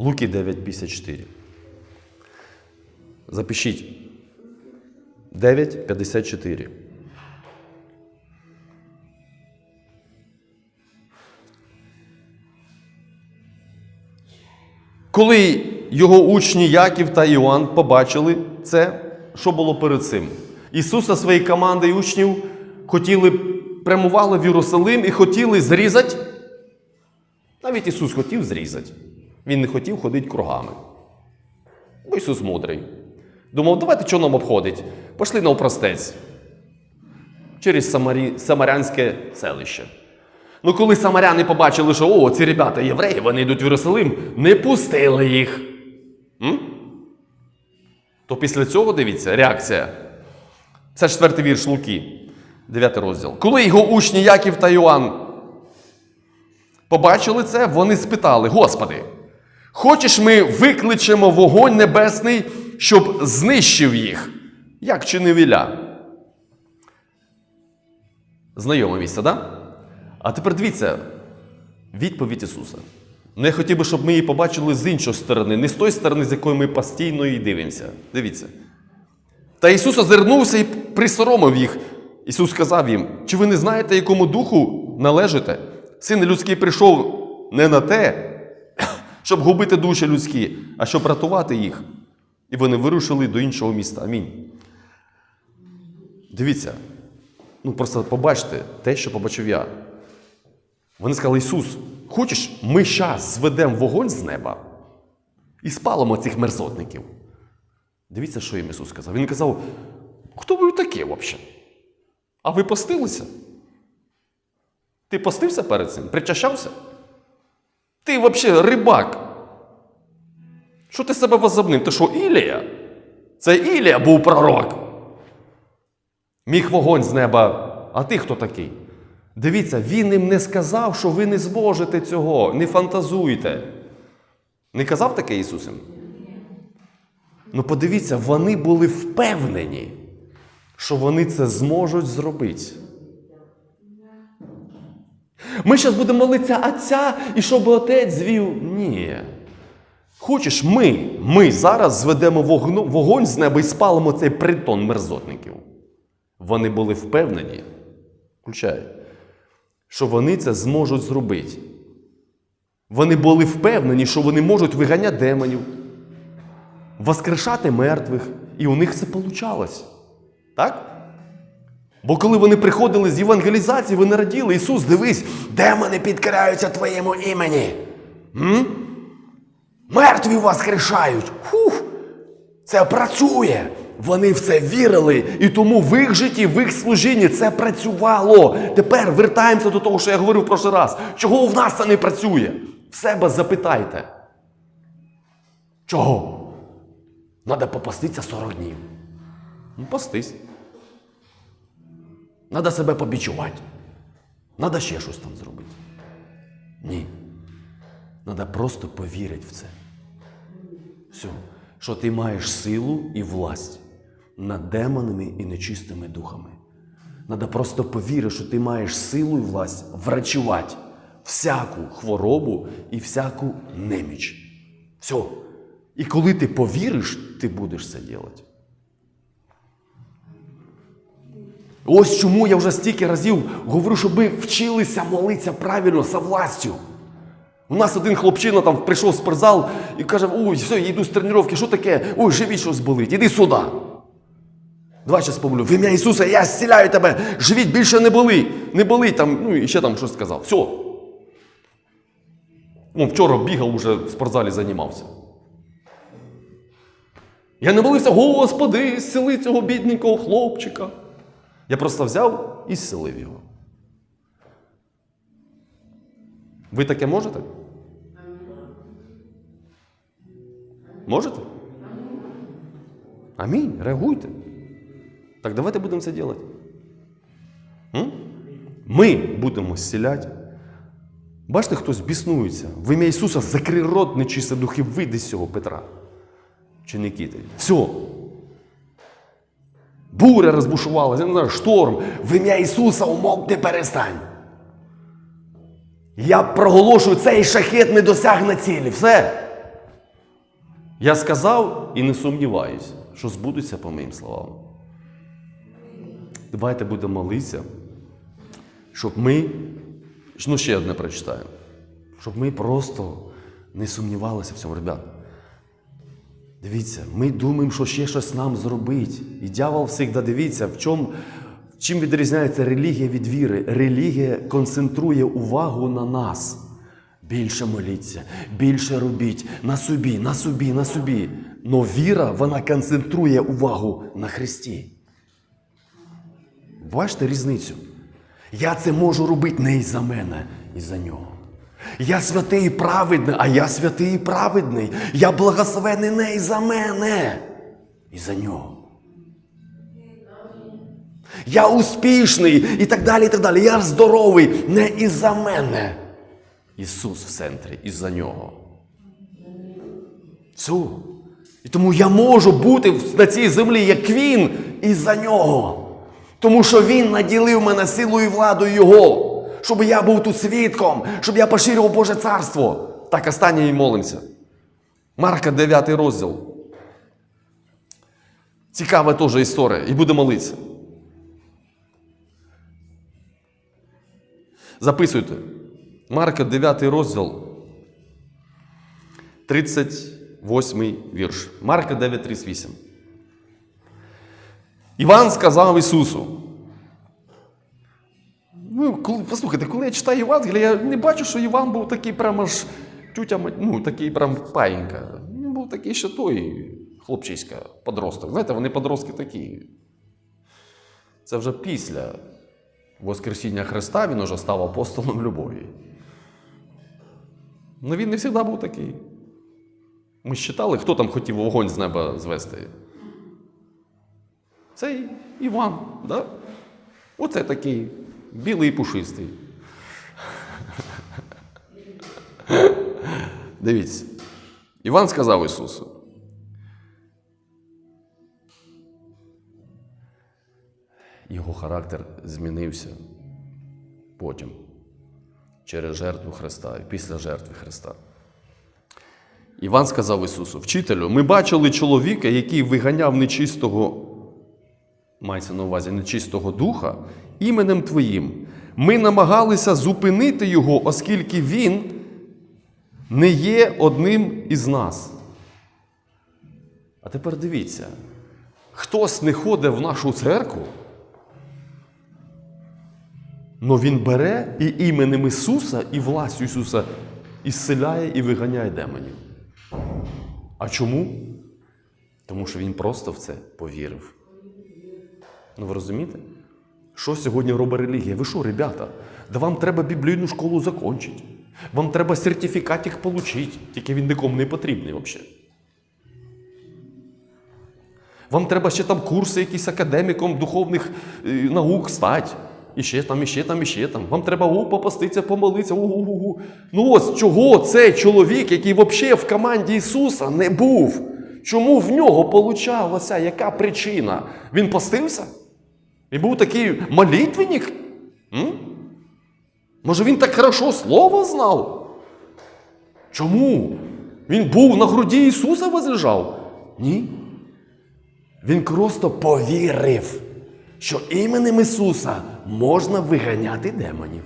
Луки 9,54. Запишіть. 9,54. Коли його учні Яків та Іоанн побачили це, що було перед цим? Ісус зі своєю командою учнів хотіли, прямували в Єрусалим і хотіли зрізати. Навіть Ісус хотів зрізати. Він не хотів ходити кругами. Бо Ісус мудрий. Думав, давайте що нам обходить? Пошли на опростець. Через Самарі... Самарянське селище. Ну, коли самаряни побачили, що о, ці ребята євреї, вони йдуть в Єрусалим, не пустили їх. М? То після цього дивіться, реакція. Це четвертий вірш Луки, 9 розділ. Коли його учні Яків та Йоанн побачили це, вони спитали: Господи, хочеш ми викличемо вогонь небесний, щоб знищив їх, як чинив Ілля? Знайоме місце? Да? А тепер дивіться, відповідь Ісуса. Ну, я хотів би, щоб ми її побачили з іншої сторони, не з тої сторони, з якої ми постійно її дивимося. Дивіться. Та Ісус озирнувся і присоромив їх. Ісус сказав їм: чи ви не знаєте, якому духу належите? Син людський прийшов не на те, щоб губити душі людські, а щоб рятувати їх. І вони вирушили до іншого міста. Амінь. Дивіться, ну просто побачте те, що побачив я. Вони сказали, Ісус, хочеш, ми щас зведемо вогонь з неба і спалимо цих мерзотників. Дивіться, що їм Ісус сказав. Він казав, хто ви такі взагалі? А ви постилися? Ти постився перед цим? Причащався? Ти взагалі рибак. Що ти себе возомнив? Ти що, Ілія? Це Ілія був пророк. Міг вогонь з неба. А ти хто такий? Дивіться, він їм не сказав, що ви не зможете цього, не фантазуйте. Не казав таке Ісусем? Ну подивіться, вони були впевнені, що вони це зможуть зробити. Ми зараз будемо молитися Отця, і щоб Отець звів. Ні. Хочеш, ми, ми зараз зведемо вогну, вогонь з неба і спалимо цей притон мерзотників. Вони були впевнені, включай, що вони це зможуть зробити. Вони були впевнені, що вони можуть виганяти демонів, воскрешати мертвих, і у них це вийшло. Так? Бо коли вони приходили з євангелізації, вони раділи, Ісус, дивись, демони підкоряються Твоєму імені. М? Мертві воскрешають. Фух, це працює. Вони в це вірили, і тому в їх житті, в їх служінні це працювало. Тепер вертаємося до того, що я говорив в прошлий раз. Чого в нас це не працює? В себе запитайте. Чого? Надо попаститися 40 днів. Ну, постись. Надо себе побічувати. Надо ще щось там зробити. Ні. Надо просто повірити в це. Все. Що ти маєш силу і власть над демонами і нечистими духами. Надо просто повірити, що ти маєш силу і власть врачувати всяку хворобу і всяку неміч. Все. І коли ти повіриш, ти будеш це робити. Ось чому я вже стільки разів говорю, щоб ми вчилися молитися правильно за властю. У нас один хлопчина там прийшов в спортзал і каже: ой, все, я йду з тренування, що таке? Ой, живіт щось болить, іди сюди. Два час помолю, в ім'я Ісуса, я зціляю тебе, живіть більше не болить, не болить там, ну і ще там щось сказав. Все. Ну, вчора бігав уже в спортзалі займався. Я не молився, Господи, зціли цього бідненького хлопчика. Я просто взяв і зцілив його. Ви таке можете? Можете? Амінь. Реагуйте. Так давайте будемо це робити. Ми будемо зціляти. Бачите, хтось біснується. В ім'я Ісуса закрий рот нечисте духи, вийди з цього Петра. Чи Никіти. Все. Буря розбушувалася, я не знаю, шторм. В ім'я Ісуса умовкни перестань. Я проголошую, цей шахет не досягне цілі. Все. Я сказав і не сумніваюсь, що збудуться по моїм словам. Давайте будемо молитися, щоб ми, ну ще одне прочитаю, щоб ми просто не сумнівалися в цьому, ребят. Дивіться, ми думаємо, що ще щось нам зробить. І дьявол завжди дивіться, в чому, чим відрізняється релігія від віри. Релігія концентрує увагу на нас. Більше моліться, більше робіть на собі, на собі, на собі. Но віра, вона концентрує увагу на Христі. Бачите різницю? Я це можу робити не із-за мене, із-за нього. Я святий і праведний, а я святий і праведний. Я благословений не із-за мене, із-за нього. Я успішний і так далі, і так далі. Я здоровий не із-за мене. Ісус в центрі, із-за нього. Все. І тому я можу бути на цій землі, як він, із-за нього. Тому що Він наділив мене силою і владою Його, щоб я був тут свідком, щоб я поширював Боже царство. Так, останнє і молимося. Марка 9 розділ. Цікава теж історія. І будемо молитися. Записуйте. Марка 9 розділ. 38 вірш. Марка 9, 38. Іван сказав Ісусу. Коли- послухайте, коли я читаю Євангелія, я не бачу, що Іван був такий прямо аж тютя, ну, такий прям паїнька. Він був такий ще той хлопчиська, подросток. Знаєте, вони подростки такі. Це вже після Воскресіння Христа він уже став апостолом любові. Ну він не завжди був такий. Ми считали, хто там хотів вогонь з неба звести. Цей Іван, да? Оце такий білий і пушистий. Дивіться. Іван сказав Ісусу. Його характер змінився потім через жертву Христа і після жертви Христа. Іван сказав Ісусу: Вчителю, ми бачили чоловіка, який виганяв нечистого, мається на увазі нечистого духа, іменем Твоїм. Ми намагалися зупинити його, оскільки він не є одним із нас. А тепер дивіться, хтось не ходить в нашу церкву, але він бере і іменем Ісуса, і властю Ісуса ісцеляє і виганяє демонів. А чому? Тому що він просто в це повірив. Ну ви розумієте? Що сьогодні робить релігія? Ви що, ребята? Да вам треба біблійну школу закінчити. Вам треба сертифікатик отримати, тільки він нікому не потрібний взагалі. Вам треба ще там курси якісь академіком духовних е, наук стати. І ще там, і ще там, і ще там. Вам треба о, попаститися, помолитися. У-у-у. Ну ось чого цей чоловік, який взагалі в команді Ісуса не був? Чому в нього получалося? Яка причина? Він постився? І був такий молитвенник? М? Може він так хорошо слово знав? Чому? Він був на груді Ісуса возлежав? Ні. Він просто повірив, що іменем Ісуса можна виганяти демонів.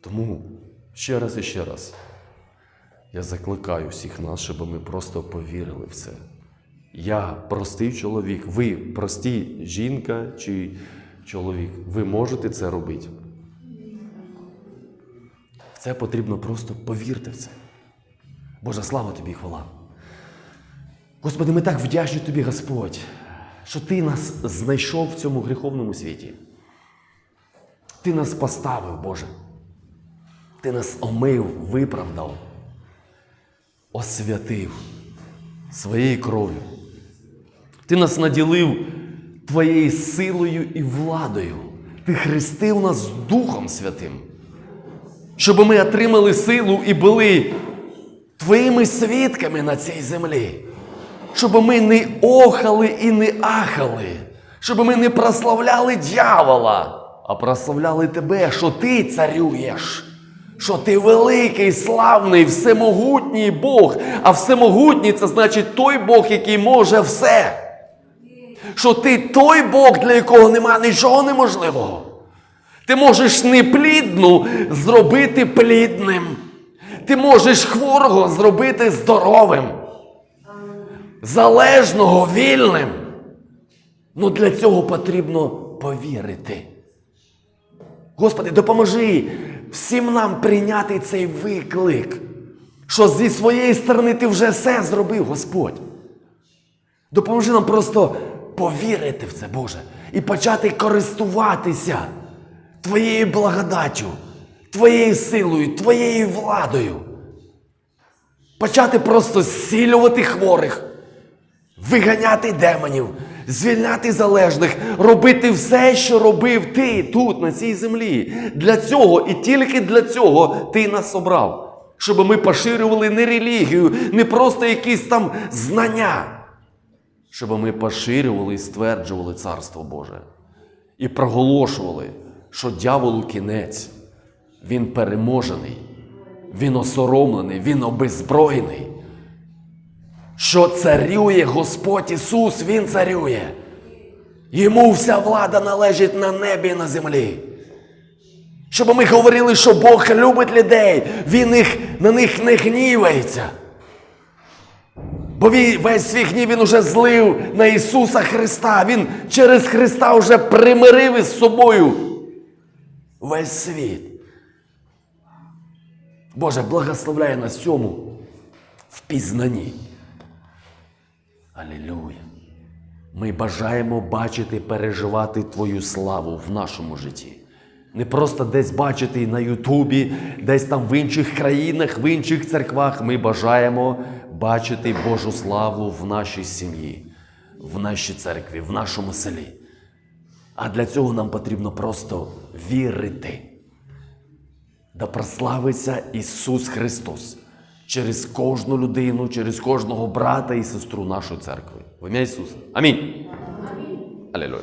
Тому ще раз і ще раз я закликаю всіх нас, щоб ми просто повірили в це. Я простий чоловік, ви прості жінка чи чоловік. Ви можете це робити. В це потрібно просто повірте в це. Боже, слава тобі хвала. Господи, ми так вдячні тобі, Господь, що Ти нас знайшов в цьому гріховному світі. Ти нас поставив, Боже. Ти нас омив, виправдав, освятив своєю кров'ю. Ти нас наділив Твоєю силою і владою. Ти хрестив нас Духом Святим, щоб ми отримали силу і були Твоїми свідками на цій землі. Щоб ми не охали і не ахали, щоб ми не прославляли дьявола, а прославляли Тебе, що Ти царюєш, Що ти великий, славний, всемогутній Бог. А всемогутній це значить той Бог, який може все. Що ти той Бог, для якого нема нічого неможливого. Ти можеш неплідну зробити плідним. Ти можеш хворого зробити здоровим, залежного вільним. Ну для цього потрібно повірити. Господи, допоможи всім нам прийняти цей виклик, що зі своєї сторони ти вже все зробив, Господь. Допоможи нам просто повірити в це, Боже, і почати користуватися Твоєю благодаттю, Твоєю силою, Твоєю владою. Почати просто зцілювати хворих, виганяти демонів, звільняти залежних, робити все, що робив ти тут, на цій землі. Для цього і тільки для цього ти нас обрав. Щоб ми поширювали не релігію, не просто якісь там знання. Щоб ми поширювали і стверджували Царство Боже. І проголошували, що дяволу кінець, він переможений, він осоромлений, він обезброєний що царює Господь Ісус, Він царює. Йому вся влада належить на небі і на землі. Щоб ми говорили, що Бог любить людей, Він їх, на них не гнівається. Бо весь свій гнів він уже злив на Ісуса Христа. Він через Христа вже примирив із собою весь світ. Боже, благословляє нас цьому в. Алілюя. Ми бажаємо бачити, переживати Твою славу в нашому житті. Не просто десь бачити на Ютубі, десь там в інших країнах, в інших церквах. Ми бажаємо бачити Божу славу в нашій сім'ї, в нашій церкві, в нашому селі. А для цього нам потрібно просто вірити. Да прославиться Ісус Христос через кожну людину, через кожного брата і сестру нашої церкви. В ім'я Ісуса. Амінь. Алілуя.